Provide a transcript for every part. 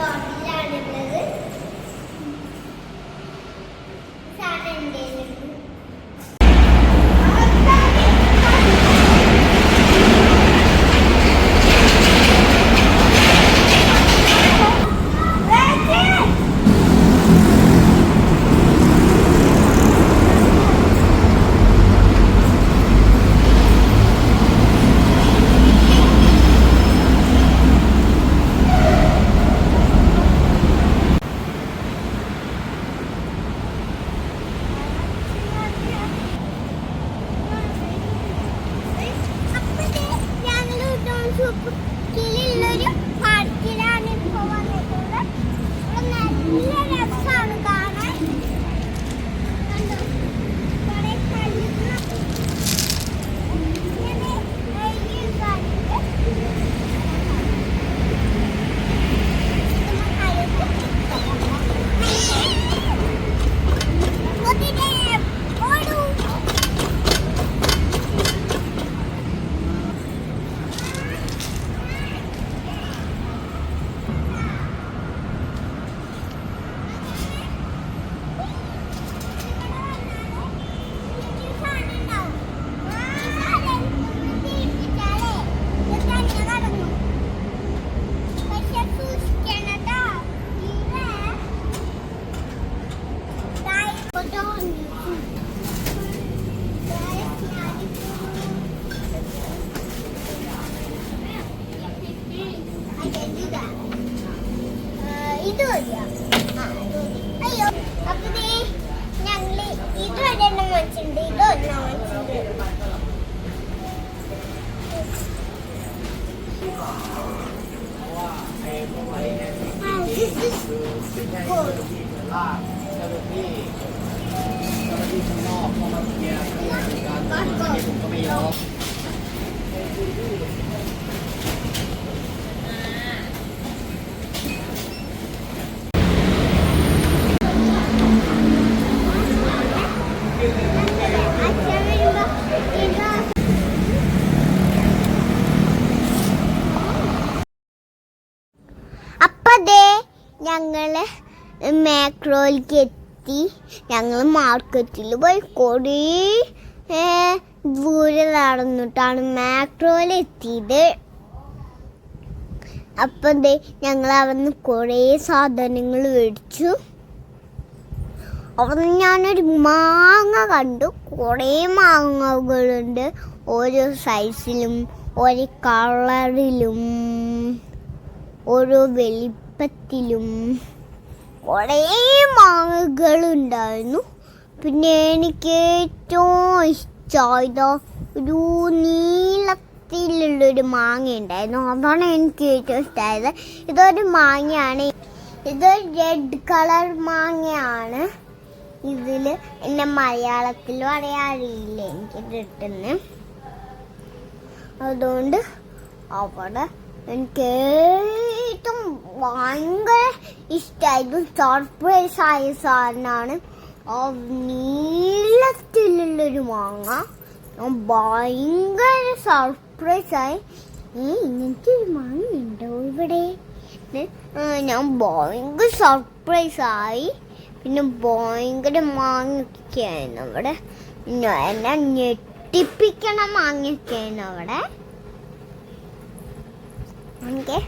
거 คือเป็นให้เจ้าหน้าที่เดินลากเจ้าหน้าที่เจ้าหน้าที่ข้างนอกเข้ามาเคลียร์เลยมีการที่ผมก็ไม่ยอม ഞങ്ങൾ മാക്രോയിലേക്ക് എത്തി ഞങ്ങൾ മാർക്കറ്റിൽ പോയി കുറേ ദൂരെ നടന്നിട്ടാണ് മാക്രോയിൽ എത്തിയത് അപ്പം ദേ ഞങ്ങൾ അവിടുന്ന് കുറേ സാധനങ്ങൾ മേടിച്ചു. അവിടെ ഞാനൊരു മാങ്ങ കണ്ടു. കുറേ മാങ്ങകളുണ്ട്. ഓരോ സൈസിലും ഓരോ കളറിലും ഓരോ വലിപ്പത്തിലും കുറേ മാങ്ങകളുണ്ടായിരുന്നു. പിന്നെ എനിക്ക് ഏറ്റവും ഇഷ്ടമായത് ഒരു നീളത്തിലുള്ളൊരു മാങ്ങ ഉണ്ടായിരുന്നു അതാണ് എനിക്ക് ഏറ്റവും ഇഷ്ടമായത് ഇതൊരു മാങ്ങയാണ്. ഇതൊരു റെഡ് കളർ മാങ്ങയാണ്. ഇതിൽ എന്നെ മലയാളത്തിൽ പറയാൻ എനിക്ക് കിട്ടുന്ന. അതുകൊണ്ട് അവിടെ എനിക്ക് ഏറ്റവും ഭയങ്കര ഇഷ്ടമായിരുന്നു സർപ്രൈസ് ആയ സാധനമാണ്. ആ നീളത്തിലുള്ളൊരു മാങ്ങ. ഭയങ്കര സർപ്രൈസ് ആയി. ഏ ഇങ്ങനത്തെ ഒരു മാങ്ങ ഉണ്ടോ ഇവിടെ? ഞാൻ ഭയങ്കര സർപ്രൈസ് ആയി. പിന്നെ ഭയങ്കര മാങ്ങയൊക്കെയായിരുന്നു അവിടെ. എന്നെ ഞെട്ടിപ്പിക്കണ മാങ്ങയൊക്കെയായിരുന്നു അവിടെ. എനിക്ക്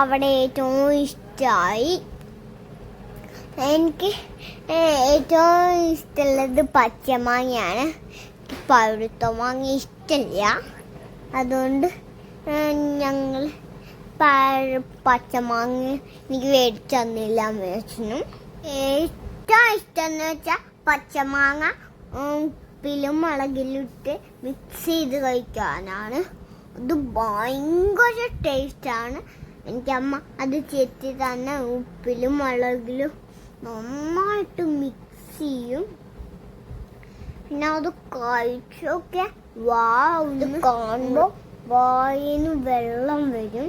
അവിടെ ഏറ്റവും ഇഷ്ടമായി. എനിക്ക് ഏറ്റവും ഇഷ്ടമുള്ളത് പച്ചമാങ്ങയാണ്. പഴുത്ത മാങ്ങ ഇഷ്ടമില്ല. അതുകൊണ്ട് ഞങ്ങൾ പച്ചമാങ്ങ എനിക്ക് മേടിച്ചു തന്നില്ല അമ്മേച്ചനും ഏറ്റവും ഇഷ്ടം എന്ന് വെച്ചാൽ പച്ചമാങ്ങ ഉപ്പിലും മുളകിലും ഇട്ട് മിക്സ് ചെയ്ത് കഴിക്കാനാണ്. അത് ഭയങ്കര ടേസ്റ്റാണ് എനിക്ക് അമ്മ അത് ചെത്തി തന്നെ ഉപ്പിലും മുളകിലും നന്നായിട്ട് മിക്സ് ചെയ്യും. പിന്നെ അത് കഴിച്ചൊക്കെ വാ കാണുമ്പോൾ വായിന് വെള്ളം വരും.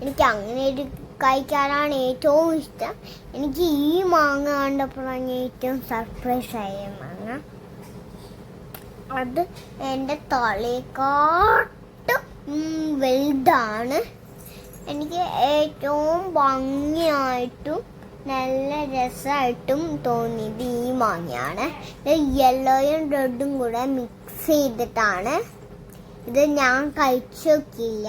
എനിക്ക് അങ്ങനെ ഒരു കഴിക്കാനാണ് ഏറ്റവും ഇഷ്ടം. എനിക്ക് ഈ മാങ്ങ കണ്ടപ്പോഴാണ് ഏറ്റവും സർപ്രൈസ് ആയ മാങ്ങ. അത് എന്റെ തലേക്കാട്ടും വലുതാണ്. എനിക്ക് ഏറ്റവും ഭംഗിയായിട്ടും നല്ല രസമായിട്ടും തോന്നിയത് ഈ മാങ്ങയാണ്. ഇത് യെല്ലോയും റെഡും കൂടെ മിക്സ് ചെയ്തിട്ടാണ്. ഇത് ഞാൻ കഴിച്ചു നോക്കിയില്ല.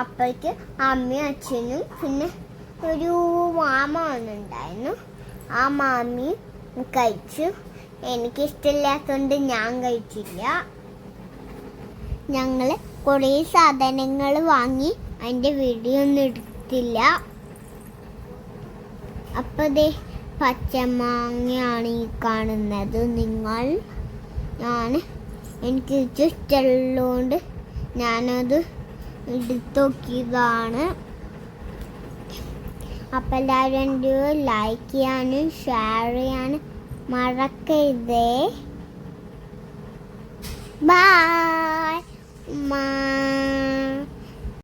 അപ്പോഴേക്ക് അമ്മയും അച്ഛനും പിന്നെ ഒരു മാമ വന്നുണ്ടായിരുന്നു ആ മാമി കഴിച്ചു. എനിക്കിഷ്ടമില്ലാത്തതുകൊണ്ട് ഞാൻ കഴിച്ചില്ല. ഞങ്ങൾ കുറേ സാധനങ്ങൾ വാങ്ങി അതിന്റെ വീഡിയോ ഒന്നും എടുത്തില്ല. അപ്പോൾ ദേ പച്ചമാങ്ങയാണ് ഈ കാണുന്നത് നിങ്ങൾ. ഞാൻ എനിക്ക് ഇഷ്ടമുള്ളതുകൊണ്ട് ഞാനത് എടുത്തോക്കിയതാണ് അപ്പം എല്ലാവരും ലൈക്ക് ചെയ്യാനും ഷെയർ ചെയ്യാനും മറക്കരുതേ. ബൈ